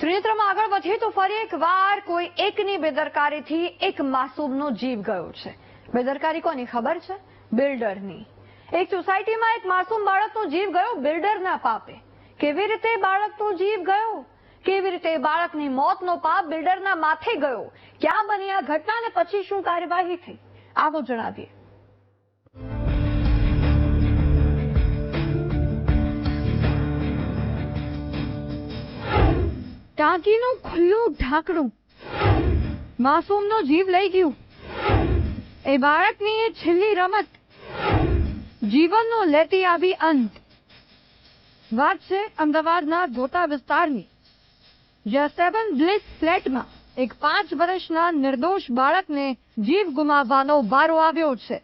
ત્રિનેત્રમાં આગળ વધીએ તો ફરી એક વાર કોઈ એકની બેદરકારીથી એક માસૂમનો જીવ ગયો છે. બેદરકારી કોની ખબર છે? બિલ્ડરની. એક સોસાયટીમાં એક માસૂમ બાળકનો જીવ ગયો બિલ્ડરના પાપે. કેવી રીતે બાળકનો જીવ ગયો? કેવી રીતે બાળકની મોતનો પાપ બિલ્ડરના માથે ગયો? ક્યાં બની આ ઘટના અને પછી શું કાર્યવાહી થઈ? આવો જણાવીએ. ટાંકીનું ખુલ્લું ઢાંકણું. માસૂમનો જીવ લઈ ગયું. એ બાળકની એ છેલ્લી રમત. જીવનનો લેતી આવી અંત. વાત છે અમદાવાદના ધોતા વિસ્તારની. જ્યાં સેવન બ્લિસ ફ્લેટમાં એક પાંચ વર્ષના નિર્દોષ બાળકને જીવ ગુમાવવાનો વારો આવ્યો છે.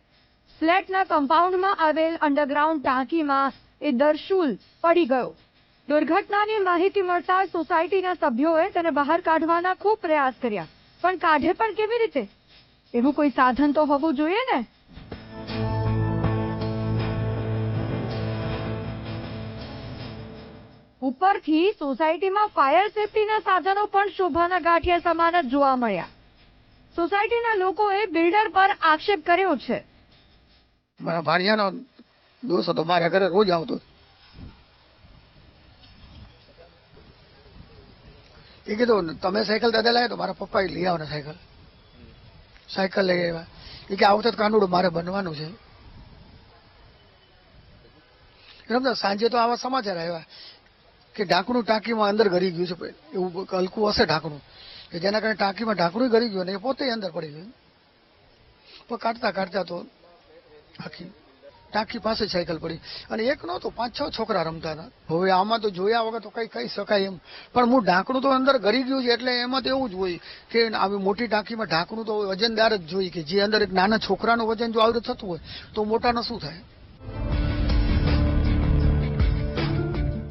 ફ્લેટના કમ્પાઉન્ડમાં આવેલ અંડરગ્રાઉન્ડ ટાંકીમાં એ દર્શુલ પડી ગયો. દુર્ઘટનાની માહિતી મળતા સોસાયટીના સભ્યોએ તેને બહાર કાઢવાના ખૂબ પ્રયાસ કર્યા. પણ કાઢે પણ કેવી રીતે? એવું કોઈ સાધન તો હોવું જોઈએ ને? ઉપરથી સોસાયટીમાં ફાયર સેફટીના સાધનો પણ શોભાના ગાંઠિયા સમાન જ જોવા મળ્યા. સોસાયટીના લોકોએ બિલ્ડર પર આક્ષેપ કર્યો છે. મારા ભાણિયાનો દોષ હતો, મારા ઘરે રોજ આવતો. એ કીધું, તમે સાયકલ દાદા લાવ્યા તો મારા પપ્પાએ લઈ ને સાયકલ. સાયકલ લઈ આવ્યા. એ કે આ જ કાનુડું મારે બનવાનું છે. રમતા સાંજે તો આવા સમાચાર આવ્યા કે ઢાંકણું ટાંકીમાં અંદર ગરી ગયું છે. એવું હલકું હશે ઢાંકણું. કે જેના કારણે ટાંકીમાં ઢાંકણું ગરી ગયું અને એ પોતે અંદર પડી ગયું. પણ કાઢતા કાઢતા તો આખી ટાંકી પાસે સાયકલ પડી. અને એક નહોતો, પાંચ છ છોકરા રમતા હતા. હવે આમાં તો જોયા વગર તો કઈ કહી શકાય એમ. પણ હું ઢાંકણું તો અંદર ગરી ગયું છે, એટલે એમાં તો એવું જ હોય કે આવી મોટી ટાંકીમાં ઢાંકણું તો વજનદાર જ જોઈએ કે જે અંદર એક નાના છોકરાનું વજન જો આવી થતું હોય, તો મોટાનું શું થાય?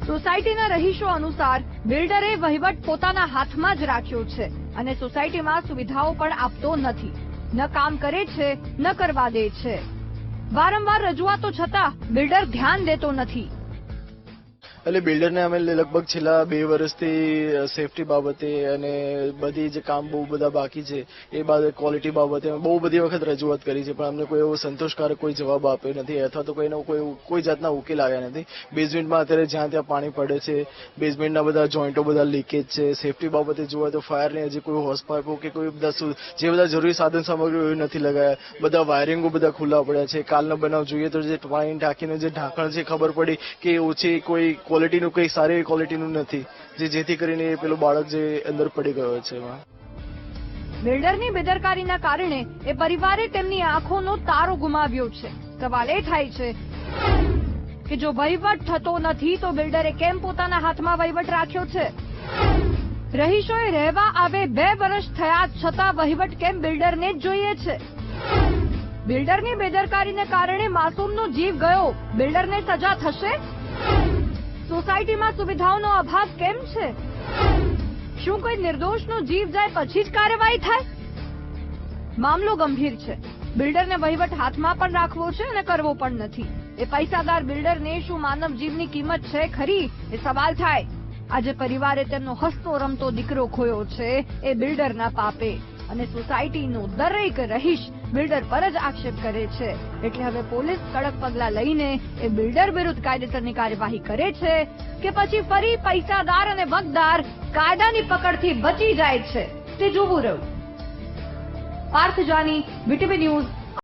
સોસાયટીના રહીશો અનુસાર બિલ્ડરે વહીવટ પોતાના હાથમાં જ રાખ્યો છે અને સોસાયટીમાં સુવિધાઓ પણ આપતો નથી. ન કામ કરે છે, ન કરવા દે છે. વારંવાર રજૂઆતો છતાં બિલ્ડર ધ્યાન દેતો નથી. એટલે બિલ્ડરને અમે લગભગ છેલ્લા બે વર્ષથી સેફટી બાબતે અને બધી જે કામ બહુ બધા બાકી છે, એ બાબતે ક્વોલિટી બાબતે બહુ બધી વખત રજૂઆત કરી છે, પણ અમને કોઈ એવો સંતોષકારક કોઈ જવાબ આપ્યો નથી, અથવા તો કોઈનો કોઈ કોઈ જાતના ઉકેલ આવ્યા નથી. બેઝમેન્ટમાં અત્યારે જ્યાં ત્યાં પાણી પડે છે બેઝમેન્ટના બધા જોઈન્ટો બધા લીકેજ છે સેફટી બાબતે જોવા તો ફાયરની હજી કોઈ હોસ કે કોઈ બધા જે બધા જરૂરી સાધન સામગ્રીઓ નથી લગાયા. બધા વાયરિંગો બધા ખુલ્લા પડ્યા છે. કાલનો બનાવ જોઈએ તો જે પાણી ટાંકીને જે ઢાંકણ છે, ખબર પડી કે ઓછી કોઈ ક્વોલિટીનું કંઈ સારી ક્વોલિટીનું નથી. જે જેથી કરીને પેલો બાળક જે અંદર પડી ગયો છે એમાં. બિલ્ડરની બેદરકારીના કારણે એ પરિવારે તેમની આંખોનો તારો ગુમાવ્યો છે. સવાલ એ થાય છે કે જો વહીવટ થતો નથી તો બિલ્ડરે કેમ પોતાના હાથમાં વહીવટ રાખ્યો છે? રહીશોએ રહેવા આવે બે વર્ષ થયા છતાં વહીવટ કેમ બિલ્ડરને જ જોઈએ છે? બિલ્ડરની બેદરકારીને કારણે માસૂમનો જીવ ગયો. બિલ્ડરને સજા થશે? સોસાયટીમાં સુવિધાઓનો અભાવ કેમ છે? શું કોઈ નિર્દોષનો જીવ જાય પછી જ કાર્યવાહી થાય? મામલો ગંભીર છે. બિલ્ડરને વહીવટ હાથમાં પણ રાખવો છે અને કરવો પણ નથી. એ પૈસાદાર બિલ્ડરને શું માનવ જીવની કિંમત છે ખરી? એ સવાલ થાય. આજે પરિવારે તેમનો હસતો રમતો દીકરો ખોયો છે. એ બિલ્ડરના પાપે. અને સોસાયટીનો દરેક રહીશ બિલ્ડર પર જ આક્ષેપ કરે છે. એટલે હવે પોલીસ કડક પગલા લઈને એ બિલ્ડર વિરુદ્ધ કાયદેસરની કાર્યવાહી કરે છે કે પછી ફરી પૈસાદાર અને વગદાર કાયદાની પકડથી બચી જાય છે. તે જોવું રહ્યું. Parth Jani BTV news